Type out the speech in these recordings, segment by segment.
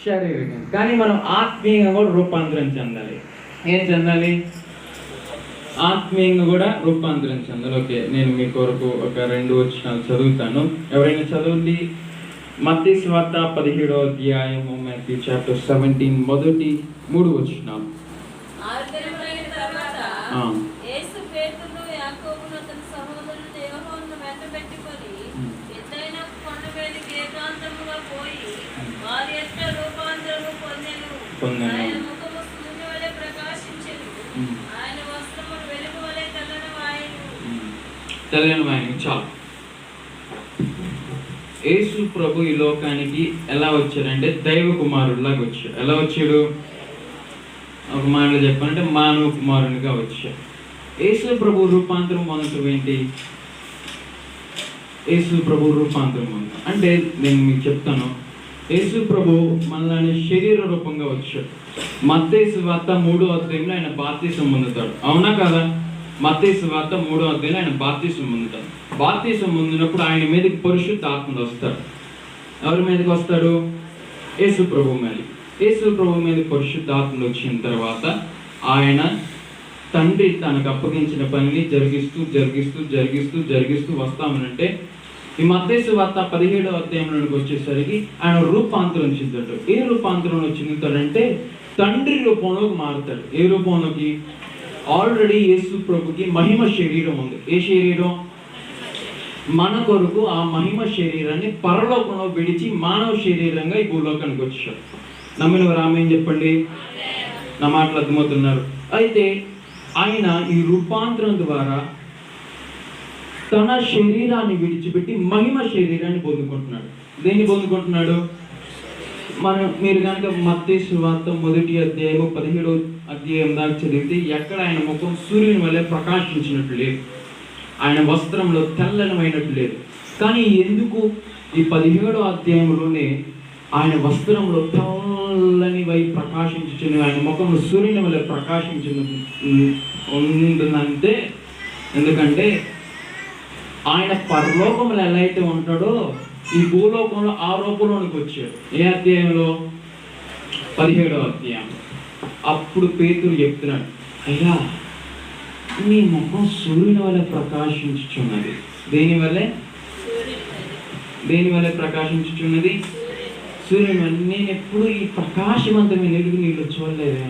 శారీరకంగా కానీ మనం ఆత్మీయంగా కూడా రూపాంతరం చెందాలి. ఏం చెందాలి? ఆత్మీయంగా కూడా రూపాంతరం చెందాలి. ఓకే నేను మీ కొరకు ఒక రెండు వచ్చినాలు చదువుతాను. ఎవరైనా చదవండి? మత్తి స్వార్త పదిహేడో అధ్యాయము మాథ్యూ చాప్టర్ సెవెంటీన్ మొదటి మూడు వచ్చినాలు ఆరు దినములైన తర్వాత ఆ. యేసు పేతురును యాకోబును అతని సహోదరులను యోహానును వెంటబెట్టుకొని ఉమ్. ఎత్తైన కొండ మీదకి ఏకాంతముగా పోయి వారి యొక్క రూపాంతరము పొందెను పొందెను. ఆయన ముఖము సూర్యుని వలె ప్రకాశించెను ఉమ్. ఆయన వస్త్రములు వెలుగు వలె తెల్లనివాయెను తెలియని ఆయన చాలు. యేసు ప్రభు ఈ లోకానికి ఎలా వచ్చాడంటే దైవ కుమారుడిలాగా వచ్చాడు. ఎలా వచ్చాడు? ఒక మాటలో చెప్పాలంటే మానవ కుమారునిగా వచ్చాడు. యేసు ప్రభు రూపాంతరం పొందటం ఏంటి? యేసు ప్రభు రూపాంతరం పొందటం. అంటే నేను మీకు చెప్తాను. యేసు ప్రభు మనలానే శరీర రూపంగా వచ్చాడు. మత్తేసు వార్త మూడో అధ్యాయంలో ఆయన బాప్తీసం పొందుతాడు. అవునా కదా? మత్తేసు వార్త మూడో అధ్యాయంలో ఆయన బాప్తీసం పొందుతాడు. బాప్తీసం పొందినప్పుడు ఆయన మీదకి పరిశుద్ధ ఆత్మలు వస్తాడు. ఎవరి మీదకి వస్తాడు? యేసు ప్రభు మీద యేసు ప్రభు మీద పరిశుద్ధ ఆత్మలు వచ్చిన తర్వాత ఆయన తండ్రి తనకు అప్పగించిన పనిని జరిగిస్తూ జరిగిస్తూ జరిగిస్తూ జరిగిస్తూ వస్తామనంటే ఈ మత్తేసు వార్త పదిహేడవ అధ్యాయంలోకి వచ్చేసరికి ఆయన రూపాంతరం చెందుతాడు. ఏ రూపాంతరంలో చెందుతాడంటే తండ్రి రూపంలోకి మారుతాడు. ఏ రూపంలోకి? ఆల్రెడీ యేసు ప్రభుకి మహిమ శరీరం ఉంది. ఏ శరీరం? మన కొరకు ఆ మహిమ శరీరాన్ని పరలోకంలో విడిచి మానవ శరీరంగా ఈ భూలోకానికి వచ్చాడు నమ్మిన రామేం చెప్పండి? నా మాటలు అర్థమవుతున్నారు. అయితే ఆయన ఈ రూపాంతరం ద్వారా తన శరీరాన్ని విడిచిపెట్టి మహిమ శరీరాన్ని పొందుకుంటున్నాడు. దేన్ని పొందుకుంటున్నాడు? మనం మీరు కనుక మత్తే వార్త మొదటి అధ్యాయము పదిహేడో అధ్యాయం దాకా చదివితే ఎక్కడ ఆయన ముఖం సూర్యుని వల్ల ప్రకాశించినట్లు లేదు. ఆయన వస్త్రంలో తెల్లనమైనట్లు లేదు. కానీ ఎందుకు? ఈ పదిహేడో అధ్యాయంలోనే ఆయన వస్త్రంలో తెల్లని వై ప్రకాశించుచుని ఆయన ముఖంలో సూర్యుని వల్ల ప్రకాశించిన ఉంటుందంటే ఎందుకంటే ఆయన పరలోకంలో ఎలా అయితే ఉంటాడో ఈ భూలోకంలో ఆ రూపంలోనికి వచ్చాడు. ఏ అధ్యాయంలో? పదిహేడో అధ్యాయం. అప్పుడు పేతురు చెప్తున్నాడు అయ్యా మీ ముఖం సూర్యుని వల్ల ప్రకాశించుచున్నది. దేని వల్లే దేని వల్ల ప్రకాశించుచున్నది? సూర్యుని వల్ల నేను ఎప్పుడు ఈ ప్రకాశవంతమైన వెలుగు నీళ్ళు చూడలేదే.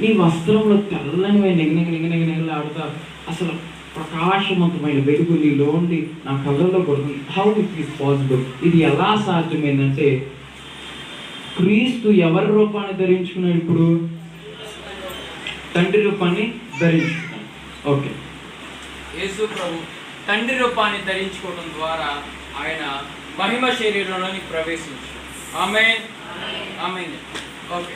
నీ వస్త్రంలో తెల్లని నిగ నిగ నిగలాడుతా అసలు ప్రకాశవంతమైన వెలుగు నీలో ఉండి నా కళ్ళల్లో కొడుతుంది హౌ ఇట్ ఈస్ పాసిబుల్ ఇది ఎలా సాధ్యమైందంటే క్రీస్తు ఎవరి రూపాన్ని ధరించుకున్నాడు ఇప్పుడు? తండ్రి రూపాన్ని ధరించుకున్నాడు. ఓకే యేసు ప్రభు తండ్రి రూపాన్ని ధరించుకోవడం ద్వారా ఆయన మహిమ శరీరంలోని ప్రవేశించాడు. ఆమె ఆమె ఓకే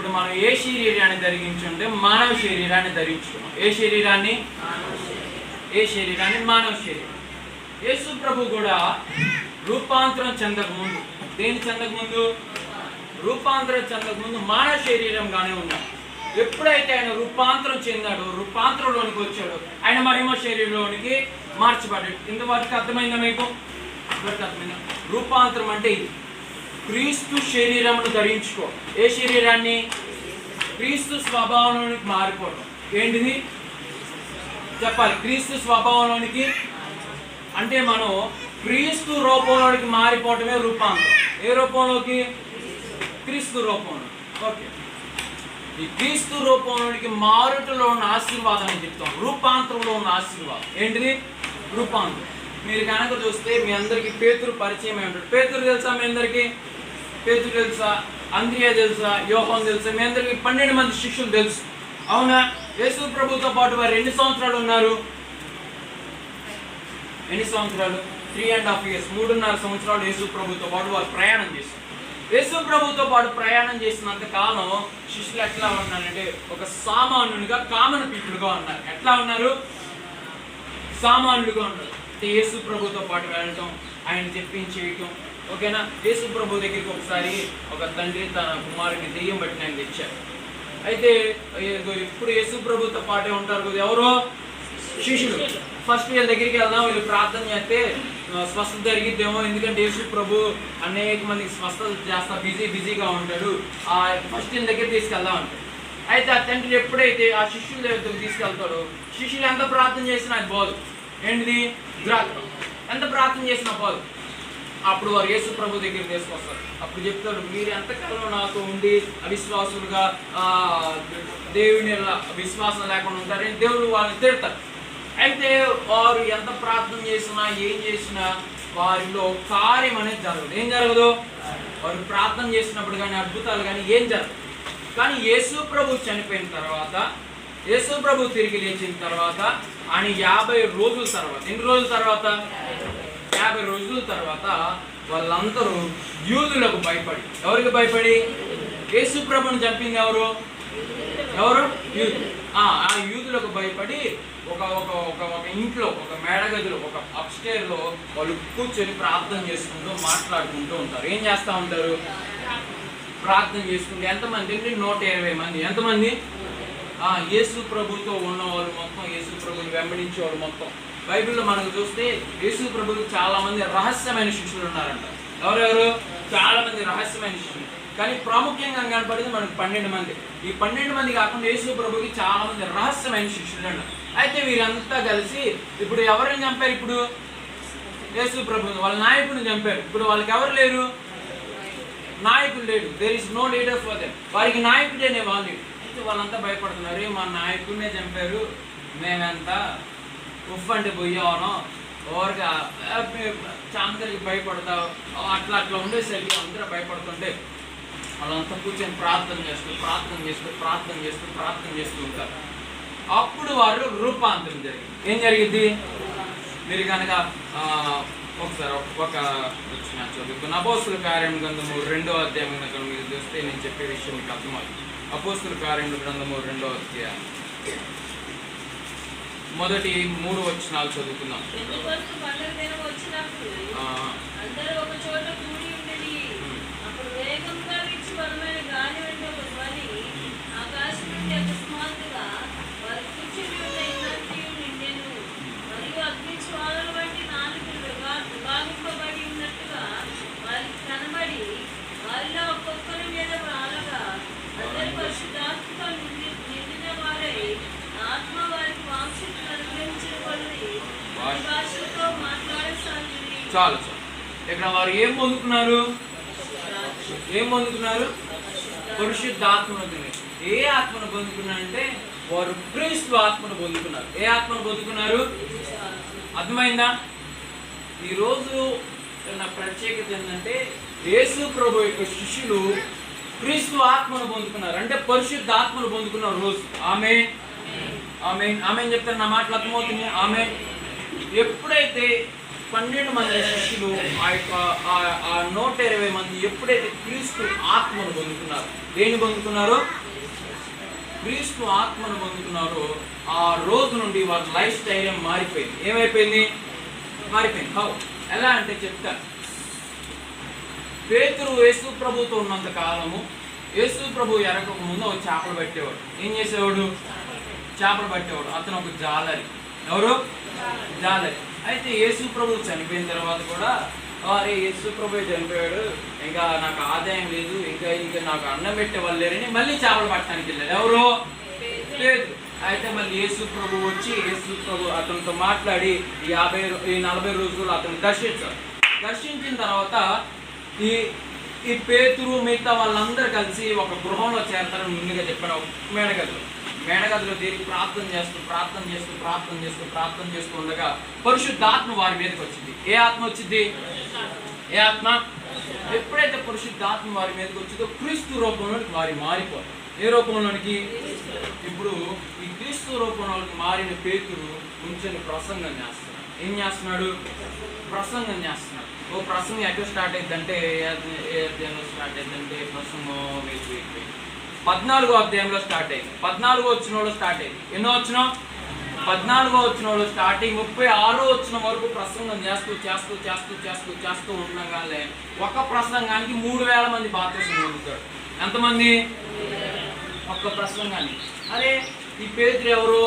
ఇప్పుడు మనం ఏ శరీరాన్ని ధరించుంటే మానవ శరీరాన్ని ధరించుకున్నాం. ఏ శరీరాన్ని? ఏ శరీరాన్ని? మానవ శరీరం. యేసు ప్రభు కూడా రూపాంతరం చెందకముందు దేని చెందకముందు రూపాంతరం చెందకముందు మానవ శరీరంగానే ఉన్నాడు. ఎప్పుడైతే ఆయన రూపాంతరం చెందాడో రూపాంతరంలోనికి వచ్చాడో ఆయన మహిమ శరీరంలోనికి మార్చబడ్డాడు. ఇంతవరకు అర్థమైందా మీకు? ఇంతవరకు అర్థమైందా? రూపాంతరం అంటే ఇది. క్రీస్తు శరీరమును ధరించుకో. ఏ శరీరాన్ని? క్రీస్తు స్వభావంలోనికి మారిపోవడం ఏంటిది? చెప్పాలి. క్రీస్తు స్వభావంలోనికి అంటే మనం క్రీస్తు రూపంలోనికి మారిపోవటమే రూపాంతరం. ఏ రూపంలోకి? క్రీస్తు రూపంలో. ఓకే. ఈ క్రీస్తు రూపంలోనికి మారుటలో ఉన్న ఆశీర్వాదం అని చెప్తాం. రూపాంతరంలో ఉన్న ఆశీర్వాదం. ఏంటిది? రూపాంతరం. మీరు కనుక చూస్తే మీ అందరికీ పేతురు పరిచయం అయి ఉంటాడు. పేతురు తెలుసా మీ అందరికీ? పేతు తెలుసా అంద్రియా తెలుసా యోహం తెలుసా మీ అందరికీ పన్నెండు మంది శిష్యులు తెలుసు. అవునా? యేసు ప్రభుతో పాటు వారు ఎన్ని సంవత్సరాలు ఉన్నారు? ఎన్ని సంవత్సరాలు? త్రీ అండ్ హాఫ్ ఇయర్స్ మూడున్నర సంవత్సరాలు యేసు ప్రభుతో పాటు వారు ప్రయాణం చేశారు. యేసు ప్రభుతో పాటు ప్రయాణం చేసినంత కాలం శిష్యులు ఎట్లా ఉన్నారంటే ఒక సామాన్యునిగా కామన్ పీపుల్గా ఉన్నారు. ఎట్లా ఉన్నారు? సామాన్యుడిగా ఉన్నారు. అంటే యేసు ప్రభుతో పాటు వెళ్ళటం ఆయన చెప్పించేయటం ఓకేనా? యేసు ప్రభు దగ్గరికి ఒకసారి ఒక తండ్రి తన కుమారుడికి దెయ్యం బట్టి ఆయన తెచ్చారు. అయితే ఇప్పుడు యేసు ప్రభుతో పాటే ఉంటారు కదా ఎవరో? శిష్యులు. ఫస్ట్ వీళ్ళ దగ్గరికి వెళ్దాం వీళ్ళు ప్రార్థన చేస్తే స్వస్థత జరిగిద్దేమో. ఎందుకంటే యేసు ప్రభు అనేక మందికి స్వస్థత చేస్తా బిజీ బిజీగా ఉంటాడు. ఆ ఫస్ట్ వీళ్ళ దగ్గర తీసుకెళ్దాం అంటాడు అయితే ఆ తండ్రి ఎప్పుడైతే ఆ శిష్యుల దగ్గరికి తీసుకెళ్తాడో శిష్యులు ఎంత ప్రార్థన చేసినా అది పోదు. ఏంటిది? ఎంత ప్రార్థన చేసినా పోదు. అప్పుడు వారు యేసు ప్రభు దగ్గర తీసుకొస్తారు. అప్పుడు చెప్తారు మీరు ఎంతకాలం నాతో ఉండి అవిశ్వాసులుగా ఆ, దేవుని విశ్వాసం లేకుండా ఉంటారని దేవుడు వాళ్ళని తిడతారు అయితే వారు ఎంత ప్రార్థన చేసినా ఏం చేసినా వారిలో కార్యం అనేది జరగదు. ఏం జరగదు? వారు ప్రార్థన చేసినప్పుడు కానీ అద్భుతాలు కానీ ఏం జరగదు. కానీ యేసు ప్రభు చనిపోయిన తర్వాత యేసు ప్రభు తిరిగి లేచిన తర్వాత ఆయన యాభై రోజుల తర్వాత ఎన్ని రోజుల తర్వాత? యాభై రోజుల తర్వాత వాళ్ళందరూ యూదులకు భయపడి. ఎవరికి భయపడి? యేసుప్రభుని చంపింది ఎవరు? ఎవరు? యూదు ఆ యూదులకు భయపడి ఒక ఒక ఒక ఒక ఇంట్లో ఒక మేడగదిలో ఒక అప్స్టేర్లో వాళ్ళు కూర్చొని ప్రార్థన చేసుకుంటూ మాట్లాడుకుంటూ ఉంటారు. ఏం చేస్తూ ఉంటారు? ప్రార్థన చేసుకుంటే ఎంతమంది అంటే నూట ఇరవై మంది. ఎంతమంది? యేసు ప్రభుతో ఉన్నవాళ్ళు మొత్తం యేసు ప్రభుని వెంబడించేవాళ్ళు మొత్తం. బైబిల్లో మనకు చూస్తే యేసు ప్రభుకి చాలామంది రహస్యమైన శిష్యులు ఉన్నారంట. ఎవరెవరు చాలా మంది రహస్యమైన శిష్యులు. కానీ ప్రాముఖ్యంగా కనపడింది మనకు పన్నెండు మంది. ఈ పన్నెండు మంది కాకుండా యేసు ప్రభుకి చాలామంది రహస్యమైన శిష్యులు అంట. అయితే వీరంతా కలిసి ఇప్పుడు ఎవరిని చంపారు ఇప్పుడు? యేసు ప్రభు వాళ్ళ నాయకుడిని చంపారు. ఇప్పుడు వాళ్ళకి ఎవరు లేరు? నాయకుడు లేడు. There is no leader for them వారికి నాయకుడే నేను వాళ్ళు వాళ్ళంతా భయపడుతున్నారు. మా నాయకుడినే చంపారు. మేమంతా ఉఫ్ అంటే పోయావనో ఓవర్గా చాందరికి భయపడతావు? అట్లా అట్లా ఉండేసరికి అందరూ భయపడుతుంటే వాళ్ళంతా కూర్చొని ప్రార్థన చేస్తూ ప్రార్థన చేస్తూ ప్రార్థన చేస్తూ ప్రార్థన చేస్తూ ఉంటారు. అప్పుడు వారు రూపాంతరం జరిగింది. ఏం జరిగింది? మీరు కనుక ఒకసారి ఒక- ఒక వచ్చిన చదువుకున్న అపోస్తుల కార్యం గ్రంథము రెండో అధ్యాయం కనుక మీరు చూస్తే నేను చెప్పే విషయం మీకు అర్థమవుతుంది. అపోస్తుల కార్యం గ్రంథము రెండో అధ్యాయం. మొదటి మూడు వచనాలు చదువుకుందాం. పెంతెకొస్తు పండుగ దినం వచ్చినప్పుడు ఆ, అందరూ ఒక చోట కూడి ఉండేది అప్పుడు వేగంగా వీచి బలమైన గాలి వెంట ఒక ధ్వని ఆకాశం నుండి అకస్మాత్తుగా వారి కూర్చుని ఉన్న ఇల్లంతయు నిండెను మరియు అగ్ని జ్వాలల వంటి నాలుగులు విభా- విభాగింపబడి ఉన్నట్టుగా వారికి కనబడి వారిలో ఒక్కొక్కరి మీద రాలగా అందరి పరిశుద్ధాత్మక నిండి నిండిన వారై ఆత్మ వారికి వాంఛితులు అనుగ్రహించిన కొలది వారి భాషలతో మాట్లాడసాగింది చాలు ఇక్కడ వారు ఏం పొందుకున్నారు ఏం పొందుకున్నారు పరిశుద్ధాత్మను పొందుకున్నారు ఏ ఆత్మను పొందుకున్నారంటే వారు క్రీస్తు ఆత్మను పొందుకున్నారు ఏ ఆత్మను పొందుకున్నారు అర్థమైందా? ఈరోజు నా ప్రత్యేకత ఏంటంటే యేసు ప్రభు యొక్క శిష్యులు క్రీస్తు ఆత్మను పొందుకున్నారు అంటే పరిశుద్ధ ఆత్మను పొందుకున్నారు రోజు. ఆమె ఆమె ఆమె చెప్తారు నా మాటలు అర్థమవుతుంది ఆమె ఎప్పుడైతే పన్నెండు మంది శిష్యులు ఆ యొక్క ఆ- నూట ఇరవై మంది ఎప్పుడైతే క్రీస్తు ఆత్మను పొందుకున్నారు దేని పొందుకున్నారో? క్రీస్తు ఆత్మను పొందుకున్నారో ఆ రోజు నుండి వారి లైఫ్ స్టైల్ మారిపోయింది. ఏమైపోయింది? మారిపోయింది. హౌ? ఎలా అంటే చెప్తా. పేతురు యేసు ప్రభుతో ఉన్నంత కాలము యేసు ప్రభు ఎరగక ముందు ఒక చేపలు పట్టేవాడు. ఏం చేసేవాడు? చేపలు పట్టేవాడు. అతను ఒక జాలరి. ఎవరు? జాలరి. అయితే యేసు ప్రభు చనిపోయిన తర్వాత కూడా అరే యేసు ప్రభు చనిపోయాడు. ఇంకా నాకు ఆదాయం లేదు. ఇంకా ఇంకా నాకు అన్నం పెట్టే వాళ్ళు లేరని మళ్ళీ చేపలు పట్టడానికి వెళ్ళారు ఎవరు? లేదు అయితే మళ్ళీ యేసు ప్రభు వచ్చి యేసు ప్రభు అతనితో మాట్లాడి యాభై ఈ నలభై రోజులు అతను దర్శించారు దర్శించిన తర్వాత ఈ ఈ పేతురు మిగతా వాళ్ళందరూ కలిసి ఒక గృహంలో చేరతారని ముందుగా చెప్పాను ఒక మేడగదిలో మేడగదిలో దేనికి ప్రార్థన చేస్తూ ప్రార్థన చేస్తూ ప్రార్థన చేస్తూ ప్రార్థన చేస్తూ ఉండగా పరిశుద్ధాత్మ వారి మీదకి వచ్చింది. ఏ ఆత్మ వచ్చింది? ఏ ఆత్మ? ఎప్పుడైతే పరిశుద్ధాత్మ వారి మీదకి వచ్చిందో క్రీస్తు రూపంలోనికి వారి మారిపోతారు ఏ రూపంలోనికి? ఇప్పుడు ఈ క్రీస్తు రూపంలోకి మారిన పేతురు కొంచెం ప్రసంగం చేస్తున్నాడు. ఏం చేస్తున్నాడు? ప్రసంగం చేస్తున్నాడు. ఓ ప్రసంగం ఎక్కడ స్టార్ట్ అయిందంటే ఏ స్టార్ట్ అయిందంటే ప్రసంగం పద్నాలుగో అధ్యాయంలో స్టార్ట్ అయింది. పద్నాలుగో వచ్చిన వాళ్ళు స్టార్ట్ అయింది. ఎన్నో వచ్చిన? పద్నాలుగో వచ్చిన వాళ్ళు స్టార్టింగ్ ముప్పై ఆరో వచ్చిన వరకు ప్రసంగం చేస్తూ చేస్తూ చేస్తూ చేస్తూ చేస్తూ ఉండగానే ఒక ప్రసంగానికి మూడు వేల మంది బాధ్యతలు పొందుతాడు ఎంతమంది? ఒక్క ప్రసంగానికి. అరే ఈ పేతులు ఎవరు?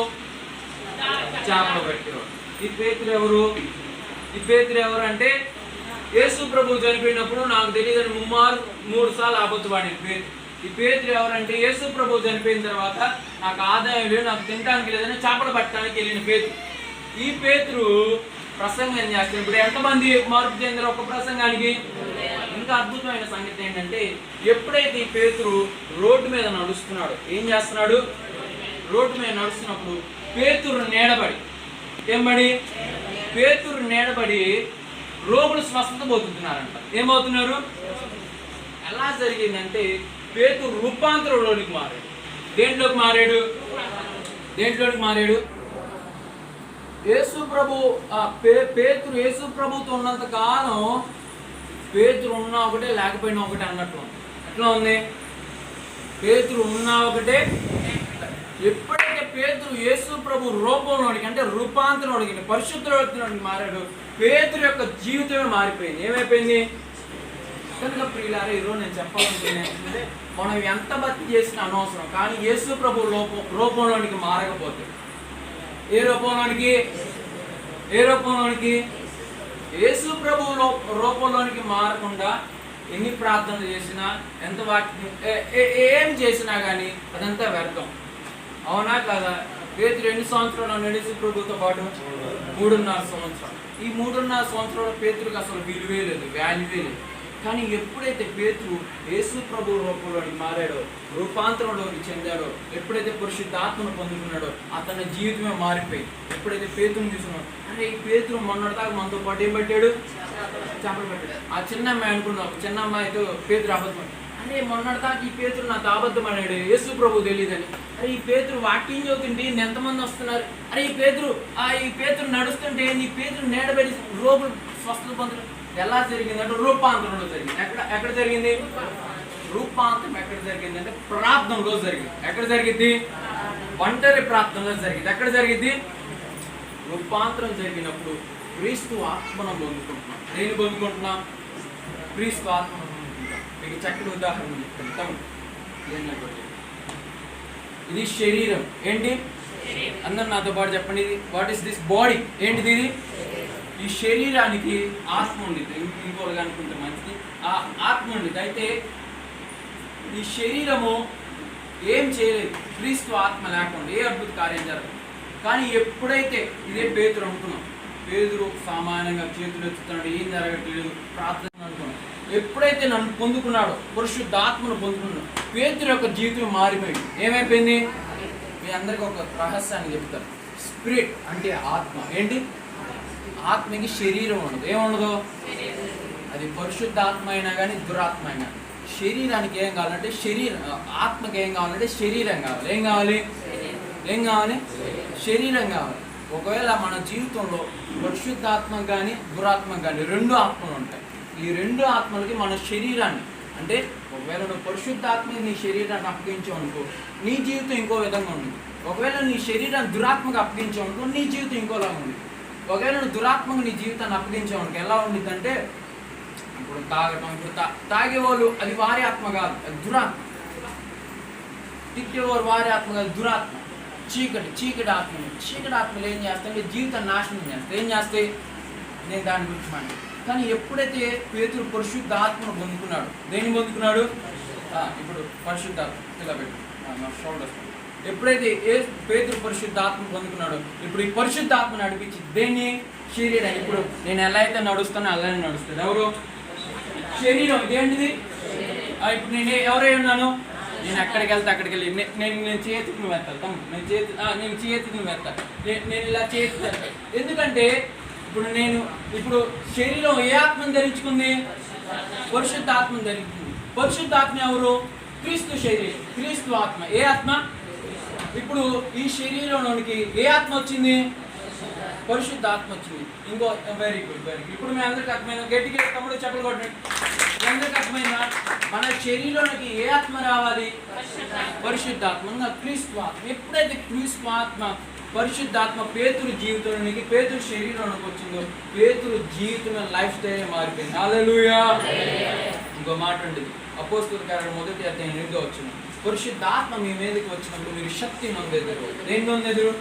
చేపలు పెట్టేవాడు ఈ పేతులు ఎవరు? ఈ పేతులు ఎవరు అంటే యేసు ప్రభు చనిపోయినప్పుడు నాకు తెలియదని ముమ్మారు మూడు సార్లు అబద్ధవాడి పేరు ఈ పేతురు ఎవరంటే యేసు ప్రభు చనిపోయిన తర్వాత నాకు ఆదాయం లేదు నాకు తినడానికి లేదని చేపలు పట్టడానికి వెళ్ళిన పేతురు. ఈ పేతురు ప్రసంగం చేస్తారు? ఇప్పుడు ఎంతమంది మార్పు చెందారు ఒక ప్రసంగానికి? ఇంకా అద్భుతమైన సంగతి ఏంటంటే ఎప్పుడైతే ఈ పేతురు రోడ్డు మీద నడుస్తున్నాడు ఏం చేస్తున్నాడు? రోడ్డు మీద నడుస్తున్నప్పుడు పేతురు నీడబడి ఏమబడి పేతురు నీడబడి రోగులు స్వస్థత పొందుతున్నారంట. ఏమవుతున్నారు ఎలా జరిగిందంటే పేతురు రూపాంతరంలోనికి మారాడు. దేంట్లోకి మారాడు? దేంట్లోకి మారాడు? యేసు ప్రభు ఆ పే పేతురు యేసు ప్రభుతో ఉన్నంత కాలం పేతురు ఉన్నా ఒకటే లేకపోయినా ఒకటే అన్నట్లు ఉంది. ఎట్లా ఉంది? పేతురు ఉన్నా ఒకటే. ఎప్పుడైతే పేతురు యేసు ప్రభు రూపంలోనికి అంటే రూపాంతరంలోనికి పరిశుద్ధ మారాడు పేతురు యొక్క జీవితమే మారిపోయింది. ఏమైపోయింది? కనుక ప్రియులారా ఈరోజు నేను చెప్పాలనుకునేది ఏంటంటే మనం ఎంత భక్తి చేసినా అనవసరం కానీ యేసు ప్రభు రూపం రూపంలోనికి మారకపోతే. ఏ రూపంలోనికి? ఏ రూపంలోనికి? యేసు ప్రభు రూపంలోనికి మారకుండా ఎన్ని ప్రార్థనలు చేసినా ఎంత వాటిని ఏ- ఏ- ఏం చేసినా కానీ అదంతా వ్యర్థం. అవునా కదా? పేతురు ఎన్ని సంవత్సరాలు నడిచి ప్రభుతో పాటు? మూడున్నర సంవత్సరాలు. ఈ మూడున్నర సంవత్సరాల పేతురికి అసలు విలువే లేదు వాల్యూవే లేదు. కానీ ఎప్పుడైతే పేతురు యేసు ప్రభు రూపంలోకి మారాడో రూపాంతరంలోకి చెందాడో ఎప్పుడైతే పరిశుద్ధాత్మను పొందుకున్నాడో అతని జీవితమే మారిపోయి ఎప్పుడైతే పేతును చూసుకున్నాడు అంటే ఈ పేతురు మొన్నటిదాకా మనతో పాటు ఏం పెట్టాడు? చేపలు పెట్టాడు. ఆ చిన్న అమ్మాయి అనుకున్నాం చిన్న అమ్మాయితో పేతురు అబద్ధం అరే మొన్నటిదాకా ఈ పేతురు నాకు అబద్ధం అన్నాడు యేసు ప్రభు తెలియదని. అరే ఈ పేతురు వాకింగ్ చదువుతుంటే ఎంతమంది వస్తున్నారు? అరే ఈ పేతురు ఆ ఈ పేతురు నడుస్తుంటే నీ పేతురు నేడబెడి రోగులు స్వస్థత పొందడం. ఎలా జరిగిందంటే రూపాంతరంలో జరిగింది. ఎక్కడ ఎక్కడ జరిగింది? రూపాంతరం ఎక్కడ జరిగింది అంటే ప్రార్థనలో జరిగింది. ఎక్కడ జరిగింది? ఒంటరి ప్రార్థనలో జరిగింది. ఎక్కడ జరిగింది? రూపాంతరం జరిగినప్పుడు క్రీస్తు ఆత్మను పొందుకుంటున్నాం. దేని పొందుకుంటున్నాం? క్రీస్తు ఆత్మను పొందుకుంటున్నాం. మీకు చక్కటి ఉదాహరణ చెప్తాం ఇది శరీరం. ఏంటి? అందరు నాతో పాటు చెప్పండి. వాట్ ఈస్ దిస్ బాడీ ఏంటిది ఇది? ఈ శరీరానికి ఆత్మ ఉండిద్ది ఇం- ఇంకోటి అనుకుంటే మంచిది. ఆ ఆత్మ ఉండిద్ది అయితే ఈ శరీరము ఏం చేయలేదు. క్రీస్తు ఆత్మ లేకుండా ఏ అద్భుత కార్యం జరగదు. కానీ ఎప్పుడైతే ఇదే పేతురు అనుకున్నాం. పేదరు సామాన్యంగా చేతులు ఎత్తుతున్నాడు ఏం జరగట్లేదు ప్రార్థన అనుకున్నాం. ఎప్పుడైతే నన్ను పొందుకున్నాడో పరిశుద్ధాత్మను పొందుకున్నాడు పేతురు యొక్క జీవితం మారిపోయింది. ఏమైపోయింది? మీ అందరికి ఒక రహస్యాన్ని చెప్తాను. స్పిరిట్ అంటే ఆత్మ. ఏంటి? ఆత్మకి శరీరం ఉండదు. ఏముండదు? అది పరిశుద్ధాత్మ అయినా కానీ దురాత్మ అయినా. శరీరానికి ఏం కావాలంటే శరీరం ఆత్మకి ఏం కావాలంటే శరీరం కావాలి. ఏం కావాలి? ఏం కావాలి? శరీరం కావాలి. ఒకవేళ మన జీవితంలో పరిశుద్ధాత్మ కానీ దురాత్మ కానీ రెండు ఆత్మలు ఉంటాయి. ఈ రెండు ఆత్మలకి మన శరీరాన్ని అంటే ఒకవేళ నువ్వు పరిశుద్ధాత్మకి నీ శరీరాన్ని అప్పగించావు అనుకో నీ జీవితం ఇంకో విధంగా ఉంది. ఒకవేళ నీ శరీరాన్ని దురాత్మకు అప్పగించావు అనుకో నీ జీవితం ఇంకోలాగా ఉంది. ఒకవేళ నువ్వు దురాత్మకు నీ జీవితాన్ని అప్పగించావు అనుకో ఎలా ఉండిద్దంటే ఇప్పుడు తాగటం ఇప్పుడు తా తాగేవాళ్ళు అది వారి ఆత్మ కాదు అది దురాత్మ. తిట్టేవారు వారి ఆత్మ కాదు దురాత్మ. చీకటి చీకటి ఆత్మ. చీకటి ఆత్మలు ఏం చేస్తాయి జీవితాన్ని నాశనం చేస్తాయి. ఏం చేస్తాయి? నేను దాని గురించి మాట కానీ ఎప్పుడైతే పేతురు పరిశుద్ధ ఆత్మను పొందుకున్నాడు దేన్ని పొందుకున్నాడు? ఇప్పుడు పరిశుద్ధాత్మ. ఇలా పెట్టు. నా షోల్డర్స్ ఎప్పుడైతే ఏ పేతురు పరిశుద్ధ ఆత్మ పొందుకున్నాడో ఇప్పుడు ఈ పరిశుద్ధ ఆత్మ నడిపించి దేన్ని? శరీరం ఇప్పుడు నేను ఎలా అయితే నడుస్తానో అలానే నడుస్తుంది ఎవరు? శరీరం. ఇదేంటిది? ఇప్పుడు నేను ఎవరై ఉన్నాను? నేను ఎక్కడికి వెళ్తా అక్కడికి వెళ్ళి. నేను నేను చేతికి నువ్వు వెళ్తా నేను చేతి నేను చేతికి నువ్వు వెళ్తా నేను ఇలా చేతి ఎందుకంటే ఇప్పుడు నేను ఇప్పుడు శరీరం ఏ ఆత్మను ధరించుకుంది? పరిశుద్ధ ఆత్మను ధరించుకుంది. పరిశుద్ధ ఆత్మ ఎవరు? క్రీస్తు శరీరం. క్రీస్తు ఆత్మ. ఏ ఆత్మ? ఇప్పుడు ఈ శరీరంలోనికి ఏ ఆత్మ వచ్చింది? పరిశుద్ధ ఆత్మ వచ్చింది. ఇంకో వెరీ గుడ్ వెరీ గుడ్ ఇప్పుడు మీ అందరికి అర్థమైన గట్టిగా తమ్ముడు చెప్పలు కొట్టండి. మీ అందరికి మన శరీరంలోకి ఏ ఆత్మ రావాలి? పరిశుద్ధాత్మ. క్రీస్తు ఆత్మ ఎప్పుడైతే క్రీస్తు ఆత్మ పరిశుద్ధాత్మ పేతురు జీవితంలోనికి పేతురు శరీరంలోకి వచ్చిందో పేతురు జీవితం లైఫ్ స్టైల్ మారిపోయింది. హల్లెలూయా ఇంకో మాట ఉండేది అపోస్తుల కారణం మొదటి అధ్యాయం ఎనిమిదో వచ్చింది పరిశుద్ధాత్మ మీ మీదకి వచ్చినప్పుడు మీరు శక్తి నొందెదురు. దేని నొందెదురు?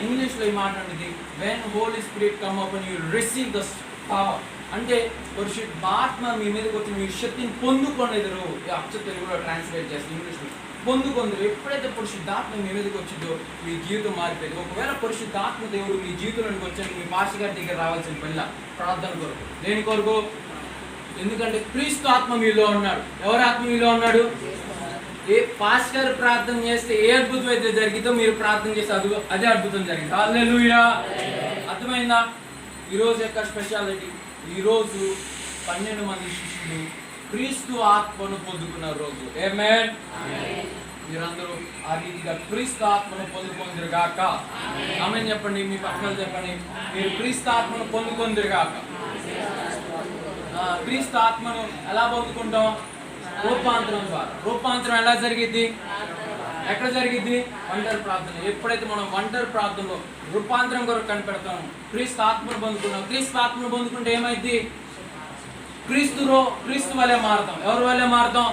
ఇంగ్లీష్లో ఈ మాట ఉండేది when holy spirit come up you receive the power అంటే పరిశుద్ధాత్మ మీ మీదకి వచ్చిన మీ శక్తిని పొందుకొనేదురు. అచ్చ తెలుగులో ట్రాన్స్లేట్ చేస్తే ఇంగ్లీష్లో. పొందుకొందరు. ఎప్పుడైతే పరిశుద్ధాత్మ మీ మీదకి వచ్చిందో మీ జీవితం మారిపోయింది. ఒకవేళ పరిశుద్ధాత్మ దేవుడు మీ జీవితంలోకి వచ్చాక మీ పాస్టర్ గారి దగ్గర రావాల్సిన పనిలా ప్రార్థన కొరకు. దేని కొరకు? ఎందుకంటే క్రీస్తు ఆత్మ మీలో ఉన్నాడు. ఎవరి ఆత్మ మీలో ఉన్నాడు? ఏ పాస్టర్ ప్రార్థన చేస్తే ఏ అద్భుతం అయితే జరిగిందో మీరు ప్రార్థన చేస్తే అది అదే అద్భుతం జరిగింది. హల్లెలూయా. అర్థమైందా? ఈరోజు యొక్క స్పెషాలిటీ ఈరోజు పన్నెండు మంది శిష్యులు క్రీస్తు ఆత్మను పొందుకున్న రోజు. ఏమే మీరందరూ ఆ రీతిగా క్రీస్తు ఆత్మను పొందుకొందిరు గాక. ఆమె చెప్పండి మీ పక్కన చెప్పండి. మీరు క్రీస్తు ఆత్మను పొందుకొందిరు గాక. క్రీస్తు ఆత్మను ఎలా పొందుకుంటాం? రూపాంతరం ద్వారా రూపాంతరం ఎలా జరిగింది ఎక్కడ జరిగింది ఒంటరి ప్రార్థన. ఎప్పుడైతే మనం ఒంటరి ప్రార్థనలో రూపాంతరం కొరకు కనిపెడతాం క్రీస్తు ఆత్మను పొందుకున్నాం. క్రీస్తు ఆత్మను పొందుకుంటే ఏమైంది క్రీస్తులో క్రీస్తు వల్లే మారుతాం. ఎవరి వల్లే మారుతాం?